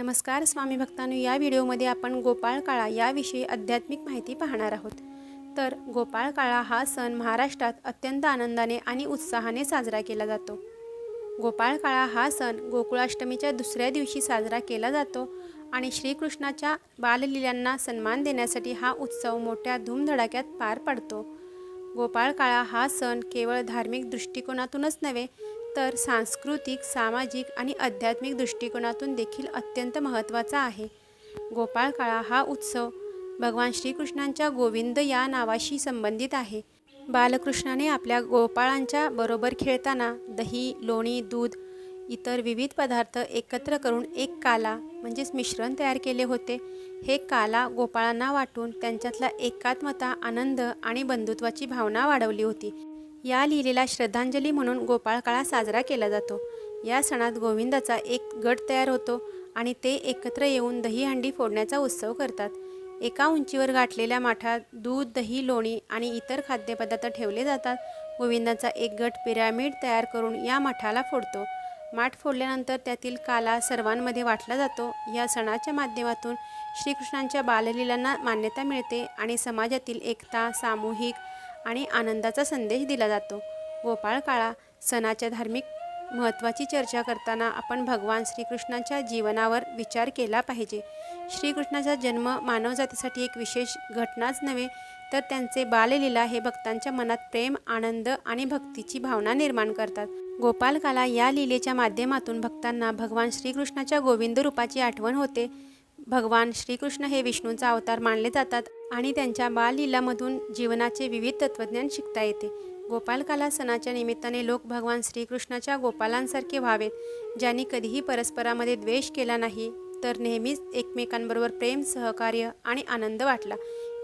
नमस्कार स्वामी भक्तांनो या व्हिडिओमध्ये आपण गोपाळ काळा याविषयी आध्यात्मिक माहिती पाहणार आहोत. तर गोपाळ काळा हा सण महाराष्ट्रात अत्यंत आनंदाने आणि उत्साहाने साजरा केला जातो. गोपाळ काळा हा सण गोकुळाष्टमीच्या दुसऱ्या दिवशी साजरा केला जातो आणि श्रीकृष्णाच्या बाललीलांना सन्मान देण्यासाठी हा उत्सव मोठ्या धूमधडाक्यात पार पडतो. गोपाळ काळा हा सण केवळ धार्मिक दृष्टिकोनातूनच नव्हे तर सांस्कृतिक सामाजिक आणि आध्यात्मिक दृष्टिकोनातून देखील अत्यंत महत्त्वाचा आहे. गोपाळकाळा हा उत्सव भगवान श्रीकृष्णांच्या गोविंद या नावाशी संबंधित आहे. बालकृष्णाने आपल्या गोपाळांच्या बरोबर खेळताना दही लोणी दूध इतर विविध पदार्थ एकत्र करून एक काला म्हणजेच मिश्रण तयार केले होते. हे काला गोपाळांना वाटून त्यांच्यातला एकात्मता आनंद आणि बंधुत्वाची भावना वाढवली होती. या लिहिलेला श्रद्धांजली म्हणून गोपाळकाळा साजरा केला जातो. या सणात गोविंदाचा एक गट तयार होतो आणि ते एकत्र येऊन दहीहंडी फोडण्याचा उत्सव करतात. एका उंचीवर गाठलेल्या माठात दूध दही लोणी आणि इतर खाद्यपदार्थ ठेवले जातात. गोविंदाचा एक गट पिरॅमिड तयार करून या मठाला फोडतो. माठ फोडल्यानंतर त्यातील काला सर्वांमध्ये वाटला जातो. या सणाच्या माध्यमातून श्रीकृष्णांच्या बाललीलांना मान्यता मिळते आणि समाजातील एकता सामूहिक आणि आनंदाचा संदेश दिला जातो. गोपाळकाळा सणाच्या धार्मिक महत्त्वाची चर्चा करताना आपण भगवान श्रीकृष्णाच्या जीवनावर विचार केला पाहिजे. श्रीकृष्णाचा जन्म मानवजातीसाठी एक विशेष घटनाच नव्हे तर त्यांचे बाललीला हे भक्तांच्या मनात प्रेम आनंद आणि भक्तीची भावना निर्माण करतात. गोपालकाला या लीलेच्या माध्यमातून भक्तांना भगवान श्रीकृष्णाच्या गोविंद रूपाची आठवण होते. भगवान श्रीकृष्ण हे विष्णूंचा अवतार मानले जातात आणि त्यांच्या बाललीलामधून जीवनाचे विविध तत्त्वज्ञान शिकता येते. गोपालकाला सणाच्या निमित्ताने लोक भगवान श्रीकृष्णाच्या गोपालांसारखे व्हावेत ज्यांनी कधीही परस्परामध्ये द्वेष केला नाही तर नेहमीच एकमेकांबरोबर प्रेम सहकार्य आणि आनंद वाटला.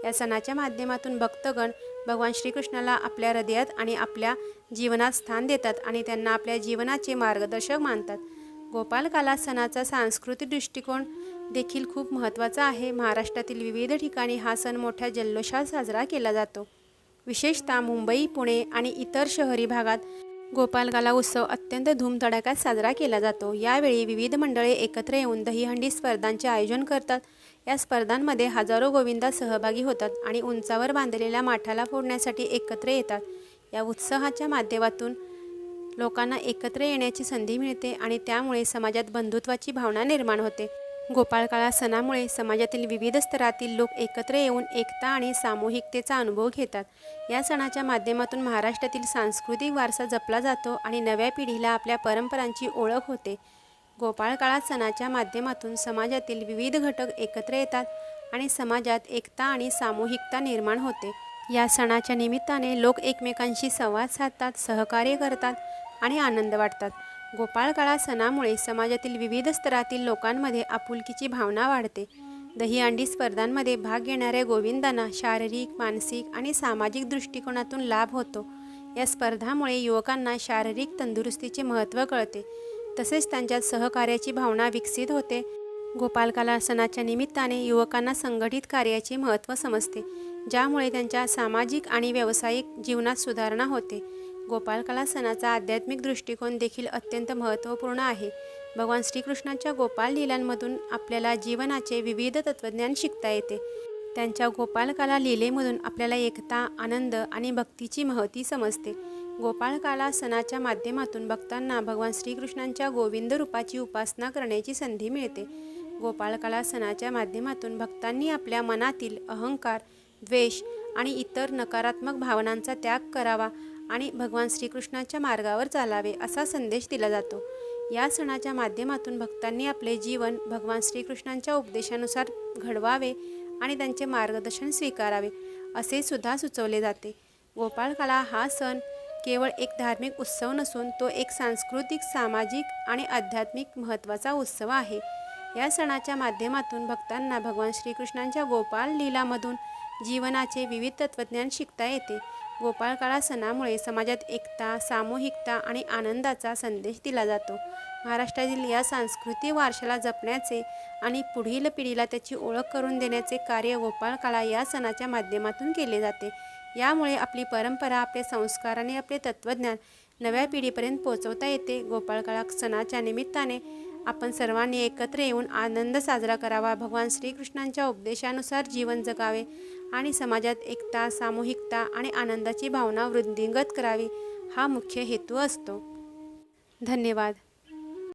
या सणाच्या माध्यमातून भक्तगण भगवान श्रीकृष्णाला आपल्या हृदयात आणि आपल्या जीवनात स्थान देतात आणि त्यांना आपल्या जीवनाचे मार्गदर्शक मानतात. गोपालकाला सणाचा सांस्कृतिक दृष्टिकोन देखील खूप महत्त्वाचा आहे. महाराष्ट्रातील विविध ठिकाणी हा सण मोठ्या जल्लोषात साजरा केला जातो. विशेषतः मुंबई पुणे आणि इतर शहरी भागात गोपालकाला उत्सव अत्यंत धूमधडाक्यात साजरा केला जातो. यावेळी विविध मंडळे एकत्र येऊन दहीहंडी स्पर्धांचे आयोजन करतात. या स्पर्धांमध्ये हजारो गोविंदा सहभागी होतात आणि उंचावर बांधलेल्या माठाला फोडण्यासाठी एकत्र येतात. या उत्साहाच्या माध्यमातून लोकांना एकत्र येण्याची संधी मिळते आणि त्यामुळे समाजात बंधुत्वाची भावना निर्माण होते. गोपाळकाळा सणामुळे समाजातील विविध स्तरातील लोक एकत्र येऊन एकता आणि सामूहिकतेचा अनुभव घेतात. या सणाच्या माध्यमातून महाराष्ट्रातील सांस्कृतिक वारसा जपला जातो आणि नव्या पिढीला आपल्या परंपरांची ओळख होते. गोपाळकाळा सणाच्या माध्यमातून समाजातील विविध घटक एकत्र येतात आणि समाजात एकता आणि सामूहिकता निर्माण होते. या सणाच्या निमित्ताने लोक एकमेकांशी संवाद साधतात सहकार्य करतात आणि आनंद वाटतात. गोपाळकाळा सणामुळे समाजातील विविध स्तरातील लोकांमध्ये आपुलकीची भावना वाढते. दहीहंडी स्पर्धांमध्ये भाग घेणाऱ्या गोविंदांना शारीरिक मानसिक आणि सामाजिक दृष्टिकोनातून लाभ होतो. या स्पर्धामुळे युवकांना शारीरिक तंदुरुस्तीचे महत्त्व कळते. तसेच त्यांच्यात सहकार्याची भावना विकसित होते. गोपालकाला सणाच्या निमित्ताने युवकांना संघटित कार्याचे महत्त्व समजते ज्यामुळे त्यांच्या सामाजिक आणि व्यावसायिक जीवनात सुधारणा होते. गोपाळकला सणाचा आध्यात्मिक दृष्टिकोन देखील अत्यंत महत्त्वपूर्ण आहे. भगवान श्रीकृष्णाच्या गोपाल लीलांमधून आपल्याला जीवनाचे विविध तत्त्वज्ञान शिकता येते. त्यांच्या गोपालकाला लीलेमधून आपल्याला एकता आनंद आणि भक्तीची महती समजते. गोपाळकाला सणाच्या माध्यमातून भक्तांना भगवान श्रीकृष्णांच्या गोविंद रूपाची उपासना करण्याची संधी मिळते. गोपाळकाला सणाच्या माध्यमातून भक्तांनी आपल्या मनातील अहंकार द्वेष आणि इतर नकारात्मक भावनांचा त्याग करावा आणि भगवान श्रीकृष्णाच्या मार्गावर चालावे असा संदेश दिला जातो. या सणाच्या माध्यमातून भक्तांनी आपले जीवन भगवान श्रीकृष्णांच्या उपदेशानुसार घडवावे आणि त्यांचे मार्गदर्शन स्वीकारावे असे सुद्धा सुचवले जाते. गोपाळकाला हा सण केवळ एक धार्मिक उत्सव नसून तो एक सांस्कृतिक सामाजिक आणि आध्यात्मिक महत्त्वाचा उत्सव आहे. या सणाच्या माध्यमातून भक्तांना भगवान श्रीकृष्णांच्या गोपाल लीलामधून जीवनाचे विविध तत्त्वज्ञान शिकता येते. गोपाळकाळा सणामुळे समाजात एकता सामूहिकता आणि आनंदाचा संदेश दिला जातो. महाराष्ट्रातील या सांस्कृतिक वारशाला जपण्याचे आणि पुढील पिढीला त्याची ओळख करून देण्याचे कार्य गोपाळकाळा या सणाच्या माध्यमातून केले जाते. यामुळे आपली परंपरा आपले संस्कार आणि आपले तत्त्वज्ञान नव्या पिढीपर्यंत पोहोचवता येते. गोपाळकाळा सणाच्या निमित्ताने आपण सर्वांनी एकत्र येऊन आनंद साजरा करावा. भगवान श्रीकृष्णांच्या उपदेशानुसार जीवन जगावे आणि समाजात एकता सामूहिकता आणि आनंदाची भावना वृद्धिंगत करावी हा मुख्य हेतू असतो. धन्यवाद.